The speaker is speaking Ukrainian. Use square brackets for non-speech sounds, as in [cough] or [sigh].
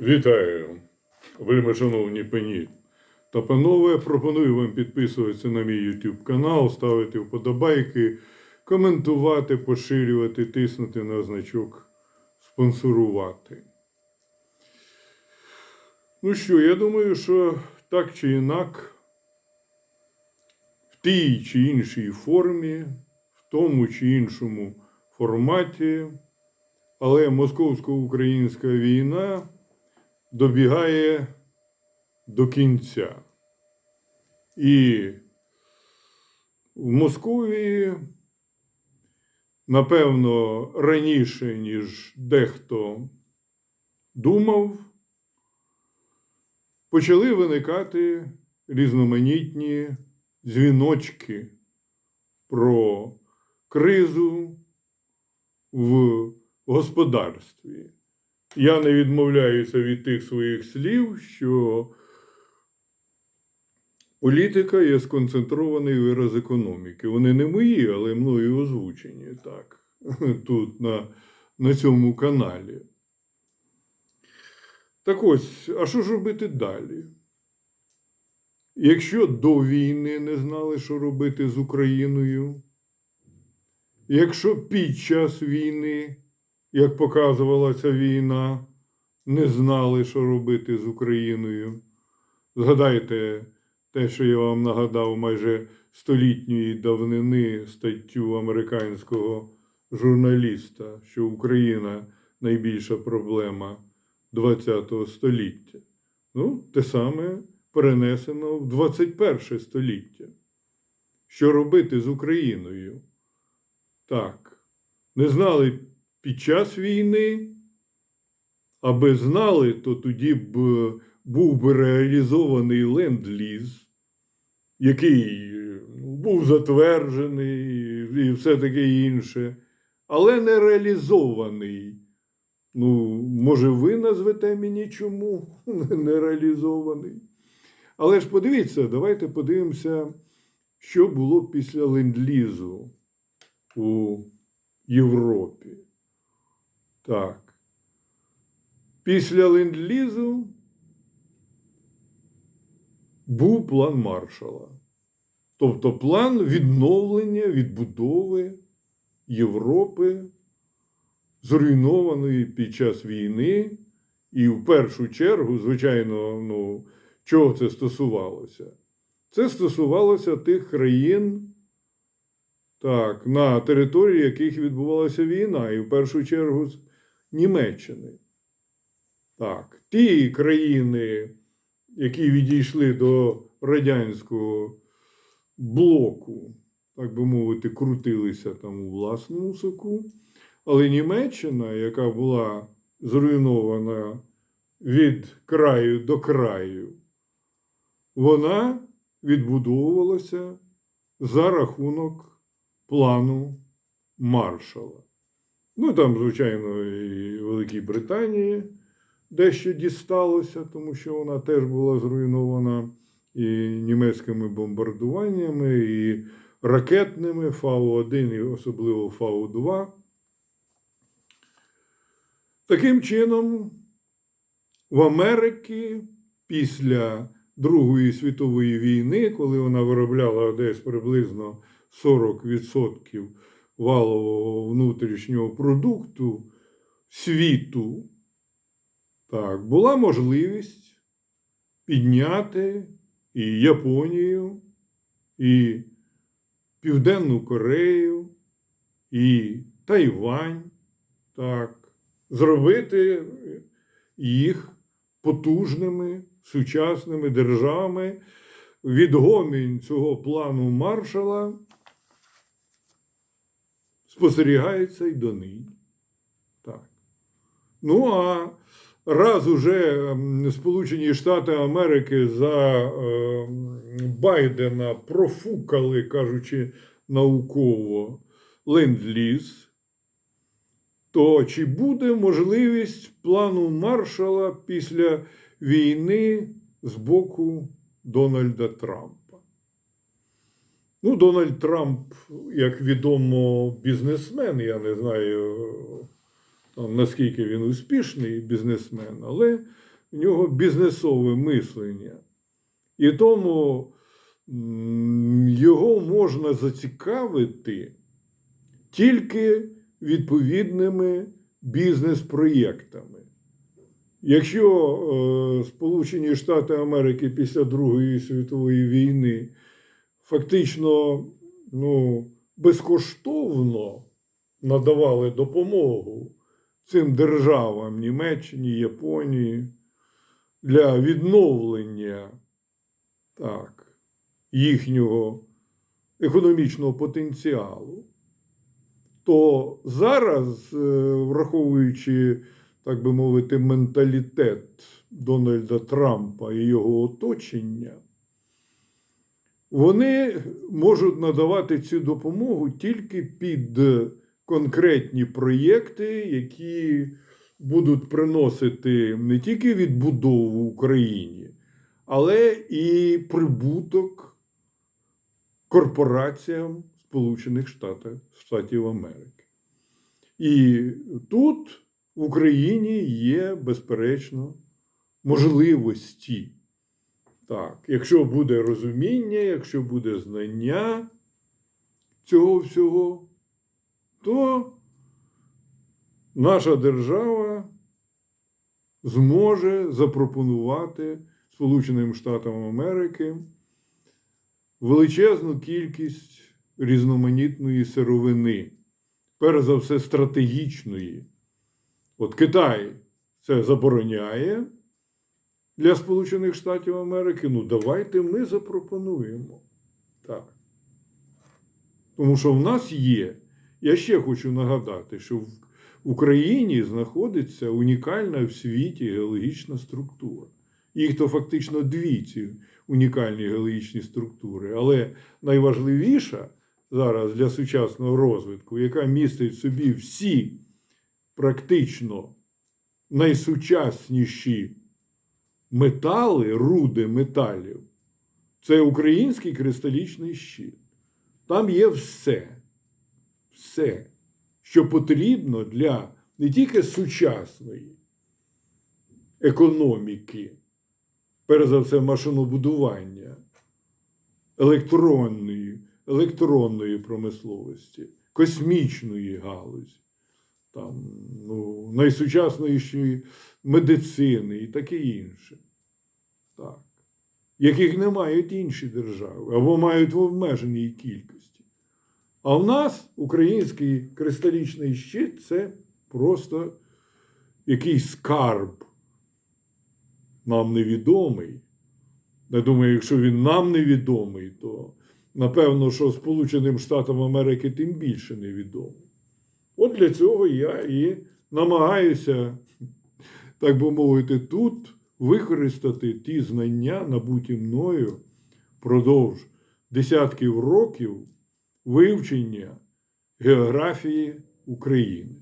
Вітаю, вельми шановні пані та панове. Пропоную вам підписуватися на мій YouTube канал, ставити вподобайки, коментувати, поширювати, тиснути на значок спонсорувати. Ну що, я думаю, що так чи інак, в тій чи іншій формі, в тому чи іншому форматі, але московсько-українська війна добігає до кінця. І в Московії, напевно, раніше, ніж дехто думав, почали виникати різноманітні дзвіночки про кризу в господарстві. Я не відмовляюся від тих своїх слів, що політика є сконцентрований вираз економіки. Вони не мої, але мною озвучені так, [laughs] тут на, на цьому каналі. Так ось, а що ж робити далі? Якщо до війни не знали, що робити з Україною, якщо під час війни як показувала ця війна, не знали, що робити з Україною. Згадайте те, що я вам нагадав майже столітньої давнини статтю американського журналіста, що Україна найбільша проблема ХХ століття. Ну, те саме перенесено в 21 століття. Що робити з Україною? Так, не знали під час війни, аби знали, то тоді б був би реалізований ленд-ліз, який ну, був затверджений і все таке інше, але не реалізований. Ну, може, ви назвете мені чому [laughs] не реалізований? Але ж подивіться, давайте подивимося, що було після ленд-лізу у Європі. Так. Після ленд-лізу був план маршала. Тобто план відновлення, відбудови Європи, зруйнованої під час війни. І в першу чергу, звичайно, ну, чого це стосувалося? Це стосувалося тих країн, так, на території яких відбувалася війна, і в першу чергу Німеччини. Так, ті країни, які відійшли до радянського блоку, так би мовити, крутилися там у власному соку. Але Німеччина, яка була зруйнована від краю до краю, вона відбудовувалася за рахунок плану маршала. Ну, там, звичайно, і Великій Британії дещо дісталося, тому що вона теж була зруйнована і німецькими бомбардуваннями, і ракетними Фау-1, і особливо Фау-2. Таким чином, в Америці після Другої світової війни, коли вона виробляла десь приблизно 40% валового внутрішнього продукту світу, так, була можливість підняти і Японію, і Південну Корею, і Тайвань, так, зробити їх потужними сучасними державами. Відгомінь цього плану маршала спостерігається й донині. Так. Ну, а раз уже Сполучені Штати Америки за е, Байдена профукали, кажучи науково, ленд-ліз, то чи буде можливість плану маршала після війни з боку Дональда Трампа? Ну, Дональд Трамп, як відомо, бізнесмен, я не знаю, наскільки він успішний бізнесмен, але в нього бізнесове мислення. І тому його можна зацікавити тільки відповідними бізнес-проєктами. Якщо е, Сполучені Штати Америки після Другої світової війни фактично ну, безкоштовно надавали допомогу цим державам Німеччині, Японії для відновлення так, їхнього економічного потенціалу, то зараз, е, враховуючи, так би мовити, менталітет Дональда Трампа і його оточення, вони можуть надавати цю допомогу тільки під конкретні проєкти, які будуть приносити не тільки відбудову Україні, але і прибуток корпораціям Сполучених Штатів, Штатів Америки. І тут в Україні є, безперечно, можливості. Так, якщо буде розуміння, якщо буде знання цього всього, то наша держава зможе запропонувати Сполученим Штатам Америки величезну кількість різноманітної сировини, перш за все стратегічної. От Китай це забороняє для Сполучених Штатів Америки. Ну, давайте ми запропонуємо. Так. Тому що в нас є. Я ще хочу нагадати, що в Україні знаходиться унікальна в світі геологічна структура. Їх то фактично дві ці унікальні геологічні структури. Але найважливіша зараз для сучасного розвитку, яка містить в собі всі практично найсучасніші метали, руди металів, це український кристалічний щит. Там є все, все, що потрібно для не тільки сучасної економіки, перш за все, машинобудування, електронної, електронної промисловості, космічної галузі, там, ну, найсучаснішої медицини і таке інше. Так. Яких не мають інші держави або мають в обмеженій кількості. А в нас український кристалічний щит це просто якийсь скарб нам невідомий. Я думаю, якщо він нам невідомий, то напевно, що Сполученим Штатам Америки тим більше невідомий. От для цього я і намагаюся, так би мовити, тут використати ті знання, набуті мною впродовж десятків років вивчення географії України.